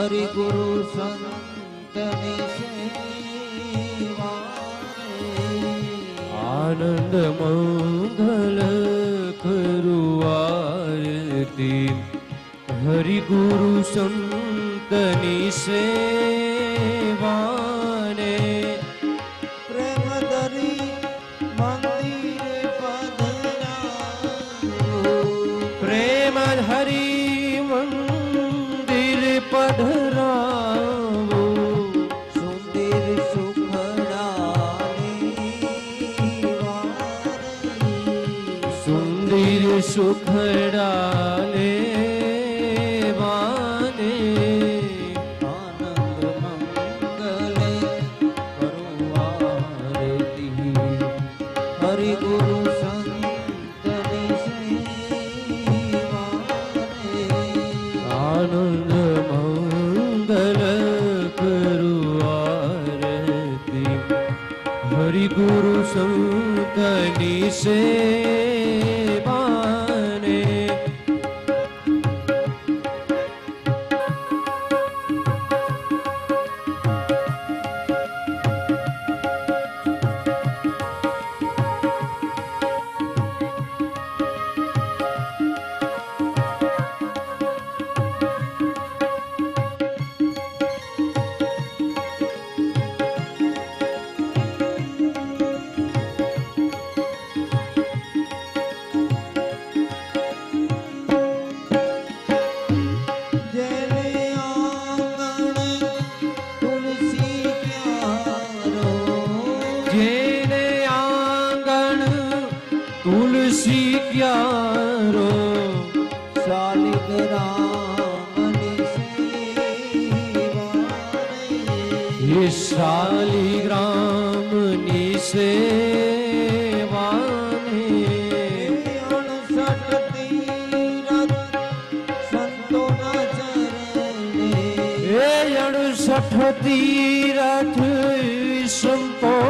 हरि गुरु संतनि आनंद मंगल करुआरती हरि गुरु संतनि से જેને આંગણ તુલસી ક્યારો સાલિક રામ શાલિગ્રામની સેવા સઠ તીરથ સંતો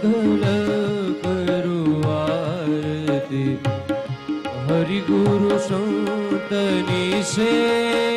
साधन करू आरती हरि गुरु संतनी से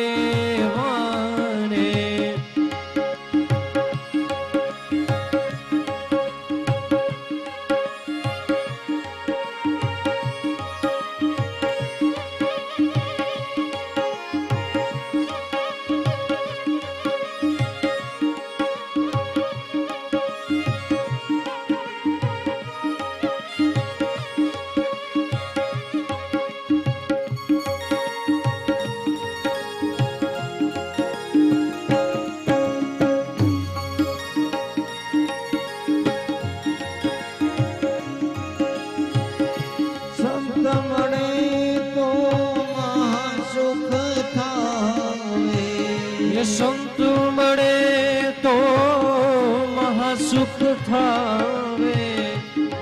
મહાસુખ થાવે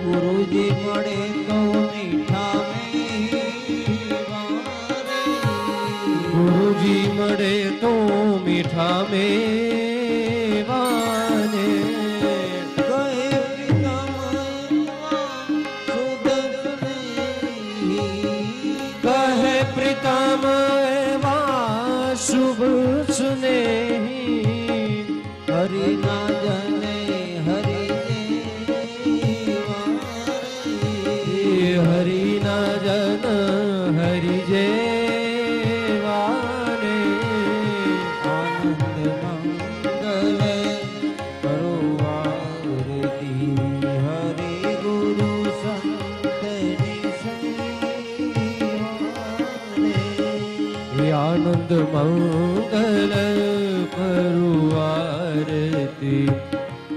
ગુરુજી મળે તો મીઠા મેવારે ગુરુજી મળે તો મીઠા મેવાને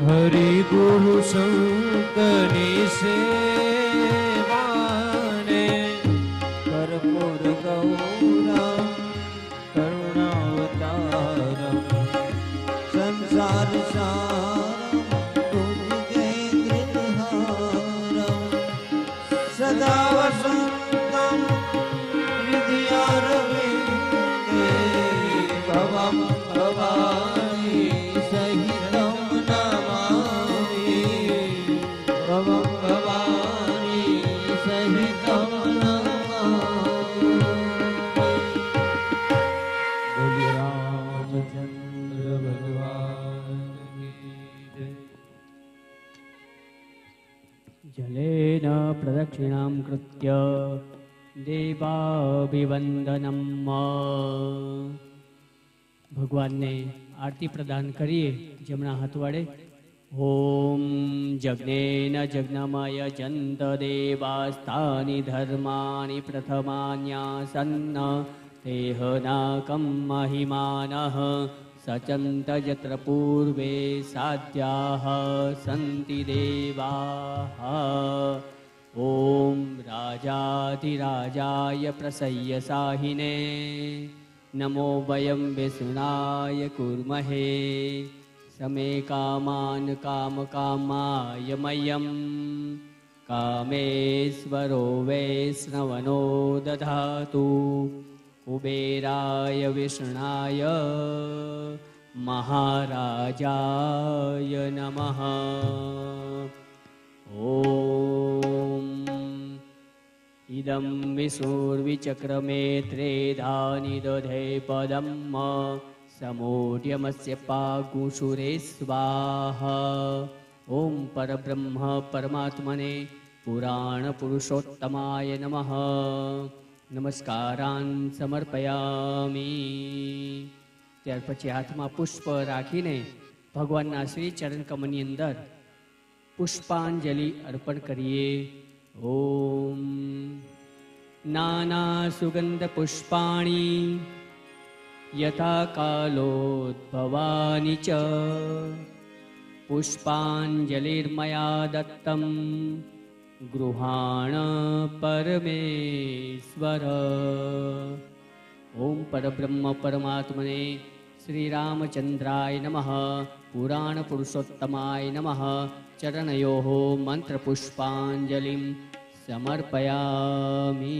हरि गुरु संतरी से। વંદનમ ભગવાનને भगवान् आरतिप्रदान करिणा हा वडे ॐ जग्न जग्नमय जन्त देवास्तानि धर्माणि प्रथमान्यासन्न तेह नाकं महिमानः સચંત यत्र પૂર્વે સાધ્યા સંતિ દેવા. ॐ राजाधिराजाय प्रसय्य साहिने नमो वयं विष्णाय कुर्महे समे कामान् कामकामाय मह्यं कामेश्वरो वैष्णवनो दधातु कुबेराय विष्णाय महाराजाय नमः ॐ इदं विशूर्विचक्रमे त्रेधानि दधे पदं समोढ्यमस्य पागुषुरे स्वाहा ॐ परब्रह्म परमात्मने पुराणपुरुषोत्तमाय नमः નમસ્કારાન સમર્પયામી ત્યાર પછી હાથમાં પુષ્પ રાખીને ભગવાનના શ્રી ચરણ કમળની અંદર पुष्पाञ्जलि अर्पण करि ॐ नानासुगन्धपुष्पाणि यथा कालोद्भवानि च। पुष्पाञ्जलिर्मया दत्तं गृहाण परमेश्वर। ॐ परब्रह्म परमात्मने श्रीरामचन्द्राय नमः पुराणपुरुषोत्तमाय नमः પુરાણપુરુષોત્તમાય નમઃ ચરણયોः મંત્રપુષ્પાંજલિં સમર્પયામિ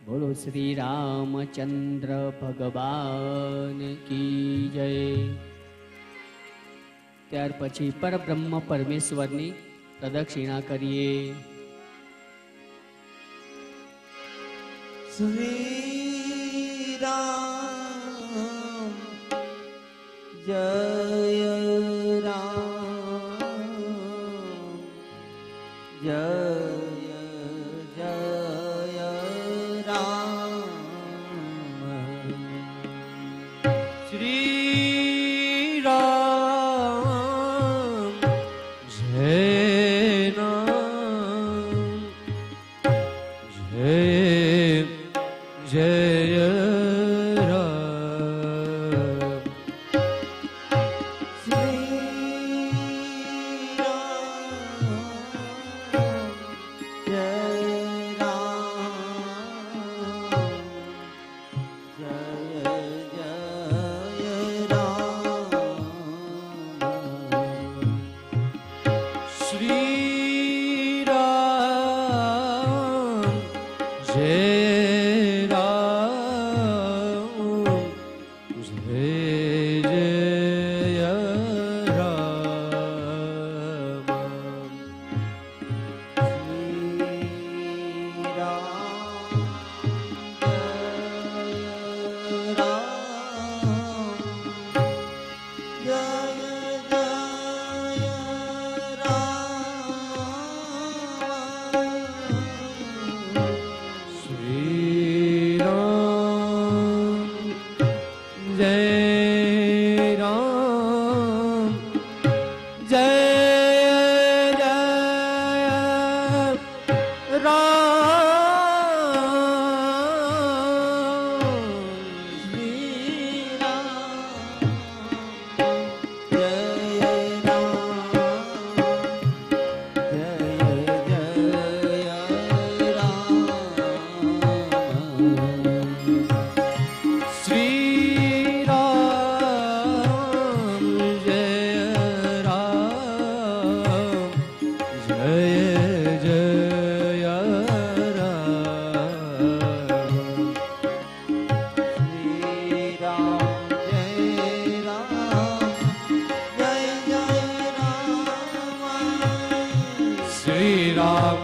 બોલો શ્રી રામચંદ્ર ભગવાન કી જય ત્યાર પછી પરબ્રહ્મ પરમેશ્વરની પ્રદક્ષિણા કરીએ श्री राम जय श्री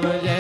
Yeah.